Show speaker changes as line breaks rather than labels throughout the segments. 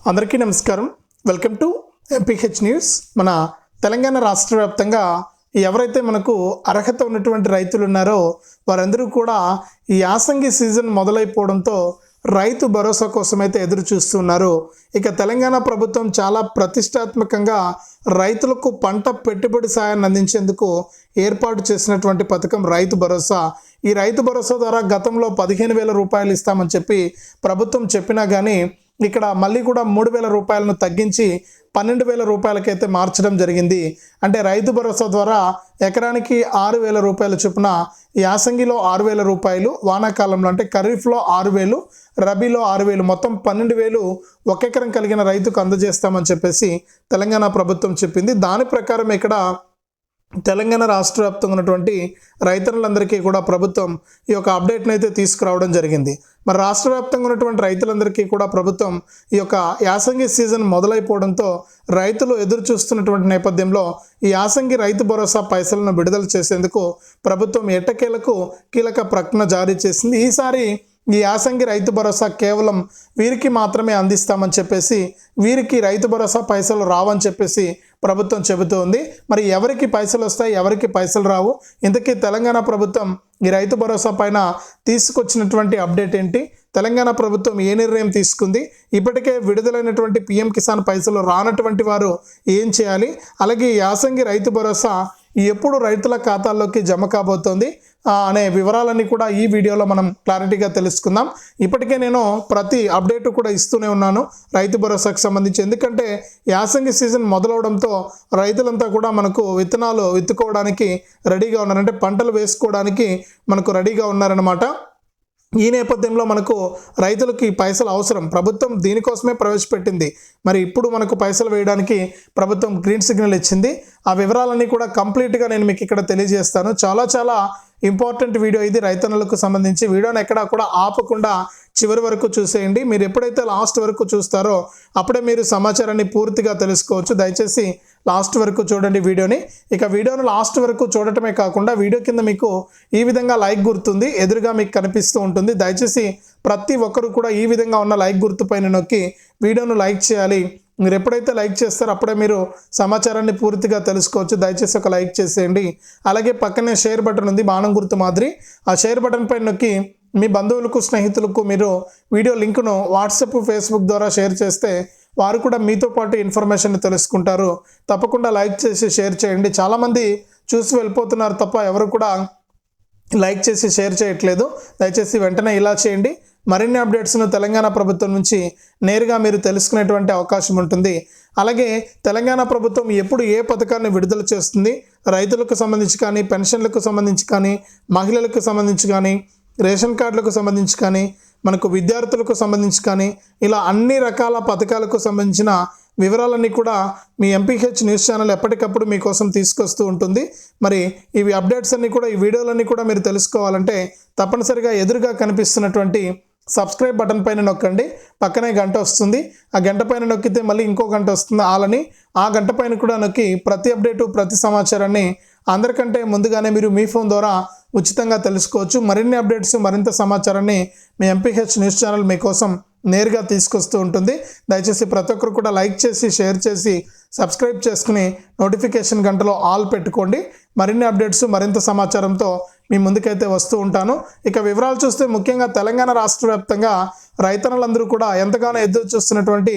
అందరికీ నమస్కారం. Welcome to MPH news. మన తెలంగాణ రాష్ట్ర వ్యాప్తంగా ఎవరైతే మనకు అర్హత ఉన్నటువంటి రైతులు ఉన్నారో వారందరూ కూడా ఈ యాసంగి సీజన్ మొదలైపోవడంతో రైతు భరోసా కోసమైతే ఎదురు చూస్తున్నారు. ఇక తెలంగాణ ప్రభుత్వం చాలా ప్రతిష్టాత్మకంగా రైతులకు పంట పెట్టుబడి సాయాన్ని అందించేందుకు ఏర్పాటు చేసినటువంటి పథకం రైతు భరోసా. ఈ రైతు భరోసా ద్వారా గతంలో పదిహేను వేల రూపాయలు ఇస్తామని చెప్పి ప్రభుత్వం చెప్పినా కానీ ఇక్కడ మళ్ళీ కూడా మూడు వేల రూపాయలను తగ్గించి పన్నెండు వేల రూపాయలకైతే మార్చడం జరిగింది. అంటే రైతు భరోసా ద్వారా ఎకరానికి ఆరు వేల రూపాయల చొప్పున యాసంగిలో ఆరు వేల రూపాయలు వానాకాలంలో అంటే ఖరీఫ్లో ఆరు వేలు రబీలో ఆరు వేలు మొత్తం పన్నెండు వేలు ఒక ఎకరం కలిగిన రైతుకు అందజేస్తామని చెప్పేసి తెలంగాణ ప్రభుత్వం చెప్పింది. దాని ప్రకారం ఇక్కడ తెలంగాణ రాష్ట్ర వ్యాప్తంగా ఉన్నటువంటి రైతులందరికీ కూడా ప్రభుత్వం ఈ యొక్క అప్డేట్ని అయితే తీసుకురావడం జరిగింది. మరి రాష్ట్ర వ్యాప్తంగా ఉన్నటువంటి రైతులందరికీ కూడా ప్రభుత్వం ఈ యొక్క యాసంగి సీజన్ మొదలైపోవడంతో రైతులు ఎదురు చూస్తున్నటువంటి నేపథ్యంలో ఈ యాసంగి రైతు భరోసా పైసలను విడుదల చేసేందుకు ప్రభుత్వం ఎట్టకేలకు కీలక ప్రకటన జారీ చేసింది. ఈసారి ఈ యాసంగి రైతు భరోసా కేవలం వీరికి మాత్రమే అందిస్తామని చెప్పేసి వీరికి రైతు భరోసా పైసలు రావని చెప్పేసి ప్రభుత్వం చెబుతోంది మరి ఎవరికి పైసలు వస్తాయి? ఎవరికి పైసలు రావు? ఇంతకీ తెలంగాణ ప్రభుత్వం ఈ రైతు భరోసా పైన తీసుకొచ్చినటువంటి అప్డేట్ ఏంటి? తెలంగాణ ప్రభుత్వం ఏ నిర్ణయం తీసుకుంది? ఇప్పటికే విడుదలైనటువంటి పిఎం కిసాన్ పైసలు రానటువంటి వారు ఏం చేయాలి? అలాగే ఈ యాసంగి రైతు భరోసా ఎప్పుడు రైతుల ఖాతాల్లోకి జమ కాబోతోంది? అనే వివరాలన్నీ కూడా ఈ వీడియోలో మనం క్లారిటీగా తెలుసుకుందాం. ఇప్పటికే నేను ప్రతి అప్డేట్ కూడా ఇస్తూనే ఉన్నాను రైతు భరోసాకు సంబంధించి. ఎందుకంటే యాసంగి సీజన్ మొదలవడంతో రైతులంతా కూడా మనకు విత్తనాలు విత్తుకోవడానికి రెడీగా ఉన్నారు. అంటే పంటలు వేసుకోవడానికి మనకు రెడీగా ఉన్నారనమాట ఈ నేపథ్యంలో మనకు రైతులకి పైసలు అవసరం. ప్రభుత్వం దీనికోసమే ప్రవేశపెట్టింది. మరి ఇప్పుడు మనకు పైసలు వేయడానికి ప్రభుత్వం గ్రీన్ సిగ్నల్ ఇచ్చింది. ఆ వివరాలన్నీ కూడా కంప్లీట్గా నేను మీకు ఇక్కడ తెలియజేస్తాను. చాలా చాలా ఇంపార్టెంట్ వీడియో ఇది రైతన్నలకు సంబంధించి. వీడియోని ఎక్కడా కూడా ఆపకుండా చివరి వరకు చూసేయండి. మీరు ఎప్పుడైతే లాస్ట్ వరకు చూస్తారో అప్పుడే మీరు సమాచారాన్ని పూర్తిగా తెలుసుకోవచ్చు. దయచేసి లాస్ట్ వరకు చూడండి వీడియోని. ఇక వీడియోను లాస్ట్ వరకు చూడటమే కాకుండా వీడియో కింద మీకు ఈ విధంగా లైక్ గుర్తుంది ఎదురుగా మీకు కనిపిస్తూ ఉంటుంది. దయచేసి ప్రతి ఒక్కరు కూడా ఈ విధంగా ఉన్న లైక్ గుర్తు పైన నొక్కి వీడియోను లైక్ చేయాలి. మీరు ఎప్పుడైతే లైక్ చేస్తారో అప్పుడే మీరు సమాచారాన్ని పూర్తిగా తెలుసుకోవచ్చు. దయచేసి ఒక లైక్ చేసేయండి. అలాగే పక్కనే షేర్ బటన్ ఉంది బాణం గుర్తు మాదిరి. ఆ షేర్ బటన్ పైన నొక్కి మీ బంధువులకు స్నేహితులకు మీరు వీడియో లింకును వాట్సాప్ ఫేస్బుక్ ద్వారా షేర్ చేస్తే వారు కూడా మీతో పాటు ఇన్ఫర్మేషన్ తెలుసుకుంటారు. తప్పకుండా లైక్ చేసి షేర్ చేయండి. చాలామంది చూసి వెళ్ళిపోతున్నారు తప్ప ఎవరు కూడా లైక్ చేసి షేర్ చేయట్లేదు. దయచేసి వెంటనే ఇలా చేయండి. మరిన్ని అప్డేట్స్ను తెలంగాణ ప్రభుత్వం నుంచి నేరుగా మీరు తెలుసుకునేటువంటి అవకాశం ఉంటుంది. అలాగే తెలంగాణ ప్రభుత్వం ఎప్పుడు ఏ పథకాన్ని విడుదల చేస్తుంది? రైతులకు సంబంధించి కానీ పెన్షన్లకు సంబంధించి కానీ మహిళలకు సంబంధించి కానీ రేషన్ కార్డులకు సంబంధించి కానీ మనకు విద్యార్థులకు సంబంధించి కానీ ఇలా అన్ని రకాల పథకాలకు సంబంధించిన వివరాలన్నీ కూడా మీ ఎంపీహెచ్ న్యూస్ ఛానల్ ఎప్పటికప్పుడు మీకోసం తీసుకొస్తూ ఉంటుంది. మరి ఇవి అప్డేట్స్ అన్నీ కూడా ఈ వీడియోలన్నీ కూడా మీరు తెలుసుకోవాలంటే తప్పనిసరిగా ఎదురుగా కనిపిస్తున్నటువంటి సబ్స్క్రైబ్ బటన్ పైన నొక్కండి. పక్కనే గంట వస్తుంది. ఆ గంట పైన నొక్కితే మళ్ళీ ఇంకో గంట వస్తుంది ఆలని. ఆ గంట పైన కూడా నొక్కి ప్రతి అప్డేటు ప్రతి సమాచారాన్ని అందరికంటే ముందుగానే మీరు మీ ఫోన్ ద్వారా ఉచితంగా తెలుసుకోవచ్చు. మరిన్ని అప్డేట్స్ మరింత సమాచారాన్ని మీ ఎంపీహెచ్ న్యూస్ ఛానల్ మీకోసం నేరుగా తీసుకొస్తూ ఉంటుంది. దయచేసి ప్రతి ఒక్కరు కూడా లైక్ చేసి షేర్ చేసి సబ్స్క్రైబ్ చేసుకుని నోటిఫికేషన్ గంటలో ఆల్ పెట్టుకోండి. మరిన్ని అప్డేట్స్ మరింత సమాచారంతో మీ ముందుకైతే వస్తూ ఉంటాను. ఇక వివరాలు చూస్తే ముఖ్యంగా తెలంగాణ రాష్ట్ర వ్యాప్తంగా రైతన్నలందరూ కూడా ఎంతగానో ఎదురు చూస్తున్నటువంటి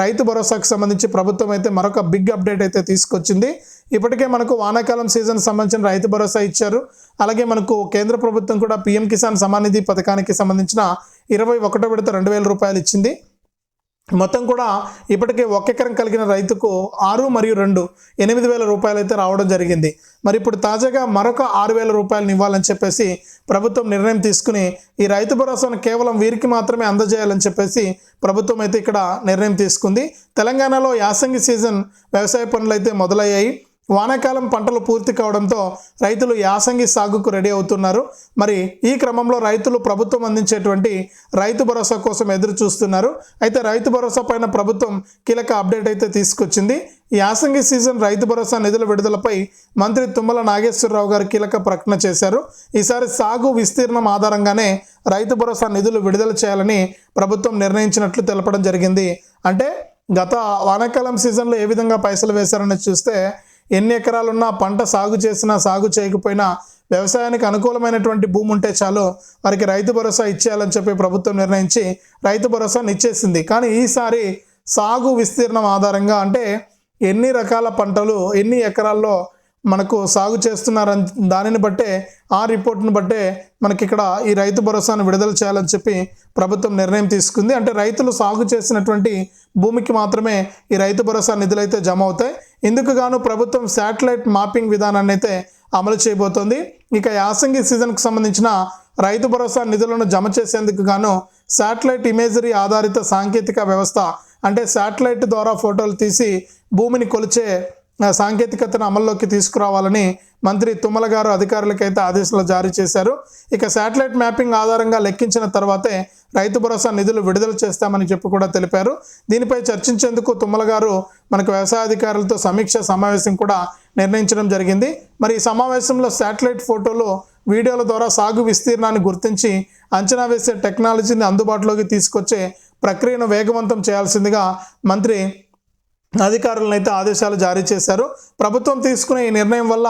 రైతు భరోసాకు సంబంధించి ప్రభుత్వం అయితే మరొక బిగ్ అప్డేట్ అయితే తీసుకొచ్చింది. ఇప్పటికే మనకు వానాకాలం సీజన్ సంబంధించిన రైతు భరోసా ఇచ్చారు. అలాగే మనకు కేంద్ర ప్రభుత్వం కూడా పీఎం కిసాన్ సమానిధి పథకానికి సంబంధించిన ఇరవై ఒకటో విడత రెండు వేల రూపాయలు ఇచ్చింది. మొత్తం కూడా ఇప్పటికే ఒక ఎకరం కలిగిన రైతుకు ఆరు మరియు రెండు ఎనిమిది వేల రూపాయలు అయితే రావడం జరిగింది. మరి ఇప్పుడు తాజాగా మరొక ఆరు వేల రూపాయలను ఇవ్వాలని చెప్పేసి ప్రభుత్వం నిర్ణయం తీసుకుని ఈ రైతు భరోసాను కేవలం వీరికి మాత్రమే అందజేయాలని చెప్పేసి ప్రభుత్వం అయితే ఇక్కడ నిర్ణయం తీసుకుంది. తెలంగాణలో యాసంగి సీజన్ వ్యవసాయ పనులు అయితే మొదలయ్యాయి. వానాకాలం పంటలు పూర్తి కావడంతో రైతులు యాసంగి సాగుకు రెడీ అవుతున్నారు. మరి ఈ క్రమంలో రైతులు ప్రభుత్వం అందించేటువంటి రైతు భరోసా కోసం ఎదురు చూస్తున్నారు అయితే రైతు భరోసా పైన ప్రభుత్వం కీలక అప్డేట్ అయితే తీసుకొచ్చింది. యాసంగి సీజన్ రైతు భరోసా నిధుల విడుదలపై మంత్రి తుమ్మల నాగేశ్వరరావు గారు కీలక ప్రకటన చేశారు. ఈసారి సాగు విస్తీర్ణం ఆధారంగానే రైతు భరోసా నిధులు విడుదల చేయాలని ప్రభుత్వం నిర్ణయించినట్లు తెలపడం జరిగింది. అంటే గత వానాకాలం సీజన్లో ఏ విధంగా పైసలు వేశారని చూస్తే ఎన్ని ఎకరాలున్నా పంట సాగు చేసినా సాగు చేయకపోయినా వ్యవసాయానికి అనుకూలమైనటువంటి భూమి ఉంటే చాలు వారికి రైతు భరోసా ఇచ్చేయాలని చెప్పి ప్రభుత్వం నిర్ణయించి రైతు భరోసాను ఇచ్చేసింది కానీ ఈసారి సాగు విస్తీర్ణం ఆధారంగా అంటే ఎన్ని రకాల పంటలు ఎన్ని ఎకరాల్లో మనకు సాగు చేస్తున్నారని దానిని బట్టే ఆ రిపోర్ట్ను బట్టే మనకి ఇక్కడ ఈ రైతు భరోసాను విడుదల చేయాలని చెప్పి ప్రభుత్వం నిర్ణయం తీసుకుంది. అంటే రైతులు సాగు చేసినటువంటి భూమికి మాత్రమే ఈ రైతు భరోసా నిధులైతే జమ అవుతాయి. ఇందుకు గాను ప్రభుత్వం శాటిలైట్ మాపింగ్ విధానాన్ని అయితే అమలు చేయబోతోంది. ఇక యాసంగి సీజన్కు సంబంధించిన రైతు భరోసా నిధులను జమ చేసేందుకు గాను శాటిలైట్ ఇమేజరీ ఆధారిత సాంకేతిక వ్యవస్థ అంటే శాటిలైట్ ద్వారా ఫోటోలు తీసి భూమిని కొలిచే సాంకేతికతను అమల్లోకి తీసుకురావాలని మంత్రి తుమ్మల గారు అధికారులకైతే ఆదేశాలు జారీ చేశారు. ఇక శాటిలైట్ మ్యాపింగ్ ఆధారంగా లెక్కించిన తర్వాతే రైతు భరోసా నిధులు విడుదల చేస్తామని చెప్పి కూడా తెలిపారు. దీనిపై చర్చించేందుకు తుమ్మల గారు మనకు వ్యవసాయ అధికారులతో సమీక్ష సమావేశం కూడా నిర్ణయించడం జరిగింది. మరి ఈ సమావేశంలో శాటిలైట్ ఫోటోలు వీడియోల ద్వారా సాగు విస్తీర్ణాన్ని గుర్తించి అంచనా వేసే టెక్నాలజీని అందుబాటులోకి తీసుకొచ్చే ప్రక్రియను వేగవంతం చేయాల్సిందిగా మంత్రి అధికారులను అయితే ఆదేశాలు జారీ చేశారు. ప్రభుత్వం తీసుకునే ఈ నిర్ణయం వల్ల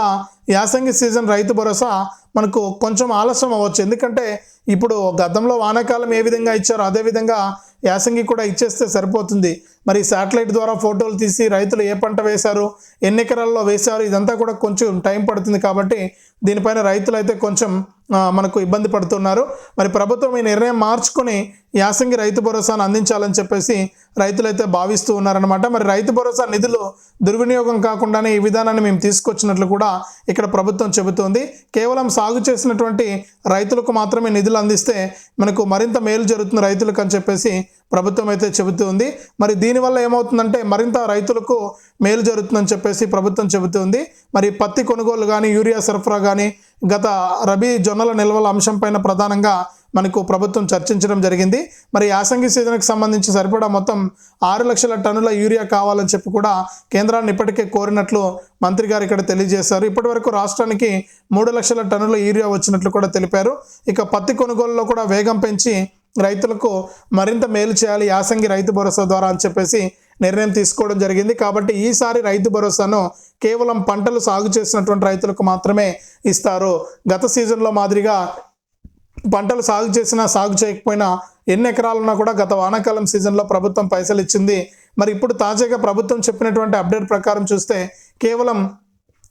యాసంగి సీజన్ రైతు భరోసా మనకు కొంచెం ఆలస్యం అవ్వచ్చు. ఎందుకంటే ఇప్పుడు గతంలో వానాకాలం ఏ విధంగా ఇచ్చారో అదే విధంగా యాసంగి కూడా ఇచ్చేస్తే సరిపోతుంది. మరి శాటిలైట్ ద్వారా ఫోటోలు తీసి రైతులు ఏ పంట వేశారు ఎన్ని ఎకరాల్లో వేశారు ఇదంతా కూడా కొంచెం టైం పడుతుంది కాబట్టి దీనిపైన రైతులు అయితే కొంచెం మనకు ఇబ్బంది పడుతున్నారు. మరి ప్రభుత్వం ఈ నిర్ణయం మార్చుకొని యాసంగి రైతు భరోసాను అందించాలని చెప్పేసి రైతులైతే భావిస్తూ ఉన్నారనమాట మరి రైతు భరోసా నిధులు దుర్వినియోగం కాకుండానే ఈ విధానాన్ని మేము తీసుకొచ్చినట్లు కూడా ఇక్కడ ప్రభుత్వం చెబుతోంది. కేవలం సాగు చేసినటువంటి రైతులకు మాత్రమే నిధులు అందిస్తే మనకు మరింత మేలు జరుగుతుంది రైతులకు అని చెప్పేసి ప్రభుత్వం అయితే చెబుతుంది. మరి దీనివల్ల ఏమవుతుందంటే మరింత రైతులకు మేలు జరుగుతుందని చెప్పేసి ప్రభుత్వం చెబుతుంది. మరి పత్తి కొనుగోలు కానీ యూరియా సరఫరా కానీ గత రబీ జొన్నల నిల్వల అంశంపైన ప్రధానంగా మనకు ప్రభుత్వం చర్చించడం జరిగింది. మరి యాసంగి సీజన్కి సంబంధించి సరిపడా మొత్తం ఆరు లక్షల టన్నుల యూరియా కావాలని చెప్పి కూడా కేంద్రాన్ని ఇప్పటికే కోరినట్లు మంత్రి గారు ఇక్కడ తెలియజేశారు. ఇప్పటివరకు రాష్ట్రానికి మూడు లక్షల టన్నుల యూరియా వచ్చినట్లు కూడా తెలిపారు. ఇక పత్తి కొనుగోలులో కూడా వేగం పెంచి రైతులకు మరింత మేలు చేయాలి యాసంగి రైతు భరోసా ద్వారా అని చెప్పేసి నిర్ణయం తీసుకోవడం జరిగింది. కాబట్టి ఈసారి రైతు భరోసాను కేవలం పంటలు సాగు చేసినటువంటి రైతులకు మాత్రమే ఇస్తారు. గత సీజన్లో మాదిరిగా పంటలు సాగు చేసినా సాగు చేయకపోయినా ఎన్ని ఎకరాలున్నా కూడా గత వానాకాలం సీజన్లో ప్రభుత్వం పైసలు ఇచ్చింది. మరి ఇప్పుడు తాజాగా ప్రభుత్వం చెప్పినటువంటి అప్డేట్ ప్రకారం చూస్తే కేవలం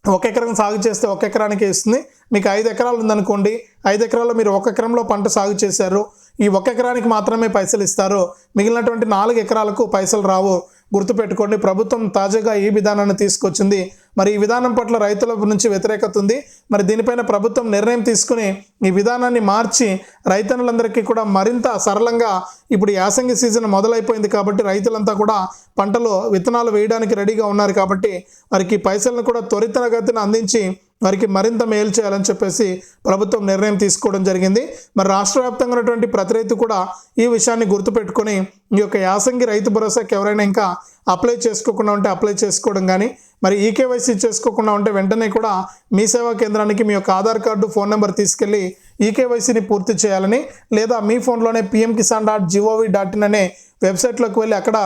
ఒక ఎకరం సాగు చేస్తే ఒక ఎకరానికి ఇస్తుంది. మీకు ఐదు ఎకరాలు ఉందనుకోండి ఐదు ఎకరాల్లో మీరు ఒక ఎకరంలో పంట సాగు చేశారు. ఈ ఒక ఎకరానికి మాత్రమే పైసలు ఇస్తారు మిగిలినటువంటి నాలుగు ఎకరాలకు పైసలు రావు గుర్తుపెట్టుకోండి. ప్రభుత్వం తాజాగా ఈ విధానాన్ని తీసుకొచ్చింది. మరి ఈ విధానం పట్ల రైతుల నుంచి వ్యతిరేకత ఉంది. మరి దీనిపైన ప్రభుత్వం నిర్ణయం తీసుకుని ఈ విధానాన్ని మార్చి రైతన్నులందరికీ కూడా మరింత సరళంగా ఇప్పుడు యాసంగి సీజన్ మొదలైపోయింది కాబట్టి రైతులంతా కూడా పంటలో విత్తనాలు వేయడానికి రెడీగా ఉన్నారు కాబట్టి వారికి పైసలను కూడా త్వరితగతిన అందించి వారికి మరింత మేలు చేయాలని చెప్పేసి ప్రభుత్వం నిర్ణయం తీసుకోవడం జరిగింది. మరి రాష్ట్ర వ్యాప్తంగా ఉన్నటువంటి ప్రతి రైతు కూడా ఈ విషయాన్ని గుర్తుపెట్టుకొని ఈ యొక్క యాసంగి రైతు భరోసాకి ఎవరైనా ఇంకా అప్లై చేసుకోకుండా ఉంటే అప్లై చేసుకోవడం కానీ మరి ఈకేవైసీ చేసుకోకుండా ఉంటే వెంటనే కూడా మీ సేవా కేంద్రానికి మీ యొక్క ఆధార్ కార్డు ఫోన్ నెంబర్ తీసుకెళ్ళి ఈకేవైసీని పూర్తి చేయాలని లేదా మీ ఫోన్లోనే PM Kisan dot G O V dot in అనే వెబ్సైట్లోకి వెళ్ళి అక్కడ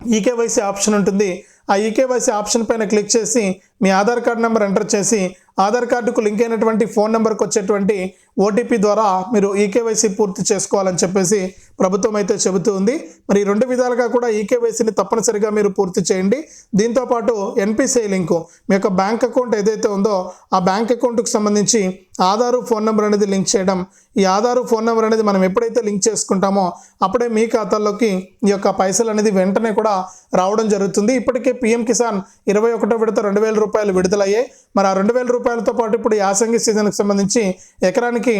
ఈకేవైసీ ఆప్షన్ ఉంటుంది. ఆ ఈకేవైసీ ఆప్షన్ పైన క్లిక్ చేసి మీ ఆధార్ కార్డ్ నెంబర్ ఎంటర్ చేసి ఆధార్ కార్డుకు లింక్ అయినటువంటి ఫోన్ నెంబర్కి వచ్చేటువంటి ఓటీపీ ద్వారా మీరు ఈకేవైసీ పూర్తి చేసుకోవాలని చెప్పేసి ప్రభుత్వం అయితే చెబుతూ ఉంది. మరి రెండు విధాలుగా కూడా ఈకేవైసీని తప్పనిసరిగా మీరు పూర్తి చేయండి. దీంతోపాటు ఎన్పిసిఐ లింకు మీ యొక్క బ్యాంక్ అకౌంట్ ఏదైతే ఉందో ఆ బ్యాంక్ అకౌంట్కు సంబంధించి ఆధారు ఫోన్ నెంబర్ అనేది లింక్ చేయడం ఈ ఆధారు ఫోన్ నెంబర్ అనేది మనం ఎప్పుడైతే లింక్ చేసుకుంటామో అప్పుడే మీ ఖాతాల్లోకి ఈ యొక్క పైసలు అనేది వెంటనే కూడా రావడం జరుగుతుంది. ఇప్పటికే పిఎం కిసాన్ ఇరవై ఒకటో విడత రెండు వేల రూపాయలు విడుదలయ్యాయి. మరి ఆ రెండు వేల రూపాయలు రూపాయలతో పాటు ఇప్పుడు యాసంగి సీజన్కి సంబంధించి ఎకరానికి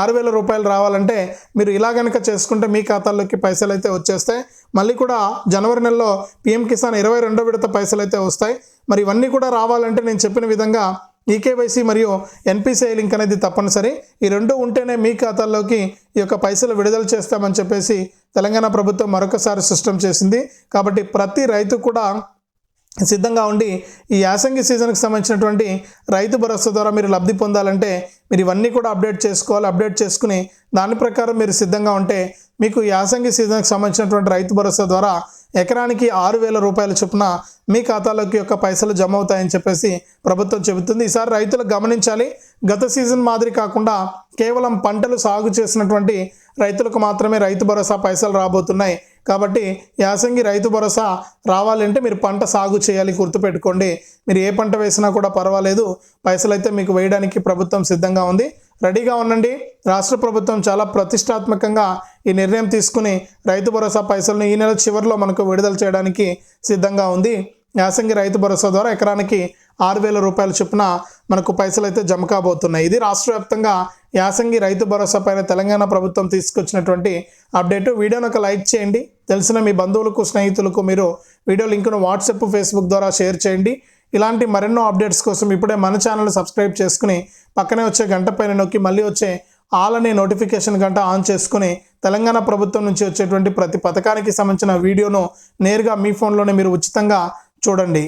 ఆరు వేల రూపాయలు రావాలంటే మీరు ఇలా కనుక చేసుకుంటే మీ ఖాతాల్లోకి పైసలు అయితే వచ్చేస్తాయి. మళ్ళీ కూడా జనవరి నెలలో పిఎం కిసాన్ ఇరవై రెండో విడత పైసలు అయితే వస్తాయి. మరి ఇవన్నీ కూడా రావాలంటే నేను చెప్పిన విధంగా ఈకేవైసీ మరియు ఎన్పిసిఐ లింక్ అనేది తప్పనిసరి. ఈ రెండు ఉంటేనే మీ ఖాతాల్లోకి ఈ యొక్క పైసలు విడుదల చేస్తామని చెప్పేసి తెలంగాణ ప్రభుత్వం మరొకసారి సిస్టమ్ చేసింది. కాబట్టి ప్రతి రైతు కూడా సిద్ధంగా ఉండి ఈ యాసంగి సీజన్కి సంబంధించినటువంటి రైతు భరోసా ద్వారా మీరు లబ్ధి పొందాలంటే మీరు ఇవన్నీ కూడా అప్డేట్ చేసుకోవాలి. అప్డేట్ చేసుకుని దాని ప్రకారం మీరు సిద్ధంగా ఉంటే మీకు యాసంగి సీజన్కి సంబంధించినటువంటి రైతు భరోసా ద్వారా ఎకరానికి ఆరు వేల రూపాయల చొప్పున మీ ఖాతాలోకి యొక్క పైసలు జమ అవుతాయని చెప్పేసి ప్రభుత్వం చెబుతుంది. ఈసారి రైతులు గమనించాలి. గత సీజన్ మాదిరి కాకుండా కేవలం పంటలు సాగు చేసినటువంటి రైతులకు మాత్రమే రైతు భరోసా పైసలు రాబోతున్నాయి. కాబట్టి యాసంగి రైతు భరోసా రావాలంటే మీరు పంట సాగు చేయాలి గుర్తుపెట్టుకోండి. మీరు ఏ పంట వేసినా కూడా పర్వాలేదు. పైసలు అయితే మీకు వేయడానికి ప్రభుత్వం సిద్ధంగా ఉంది. రెడీగా ఉండండి. రాష్ట్ర ప్రభుత్వం చాలా ప్రతిష్టాత్మకంగా ఈ నిర్ణయం తీసుకుని రైతు భరోసా పైసలను ఈ నెల చివరిలో మనకు విడుదల చేయడానికి సిద్ధంగా ఉంది. యాసంగి రైతు భరోసా ద్వారా ఎకరానికి ఆరు వేల రూపాయల చొప్పున మనకు పైసలు అయితే జమ కాబోతున్నాయి. ఇది రాష్ట్ర వ్యాప్తంగా యాసంగి రైతు భరోసా పైన తెలంగాణ ప్రభుత్వం తీసుకొచ్చినటువంటి అప్డేట్. వీడియోను ఒక లైక్ చేయండి. తెలిసిన మీ బంధువులకు స్నేహితులకు మీరు వీడియో లింకును వాట్సాప్ ఫేస్బుక్ ద్వారా షేర్ చేయండి. ఇలాంటి మరెన్నో అప్డేట్స్ కోసం ఇప్పుడే మన ఛానల్ సబ్స్క్రైబ్ చేసుకుని పక్కనే వచ్చే గంట పైన నొక్కి మళ్ళీ వచ్చే ఆల్ అనే నోటిఫికేషన్ గంట ఆన్ చేసుకుని తెలంగాణ ప్రభుత్వం నుంచి వచ్చేటువంటి ప్రతి పథకానికి సంబంధించిన వీడియోను నేరుగా మీ ఫోన్లోనే మీరు ఉచితంగా చూడండి.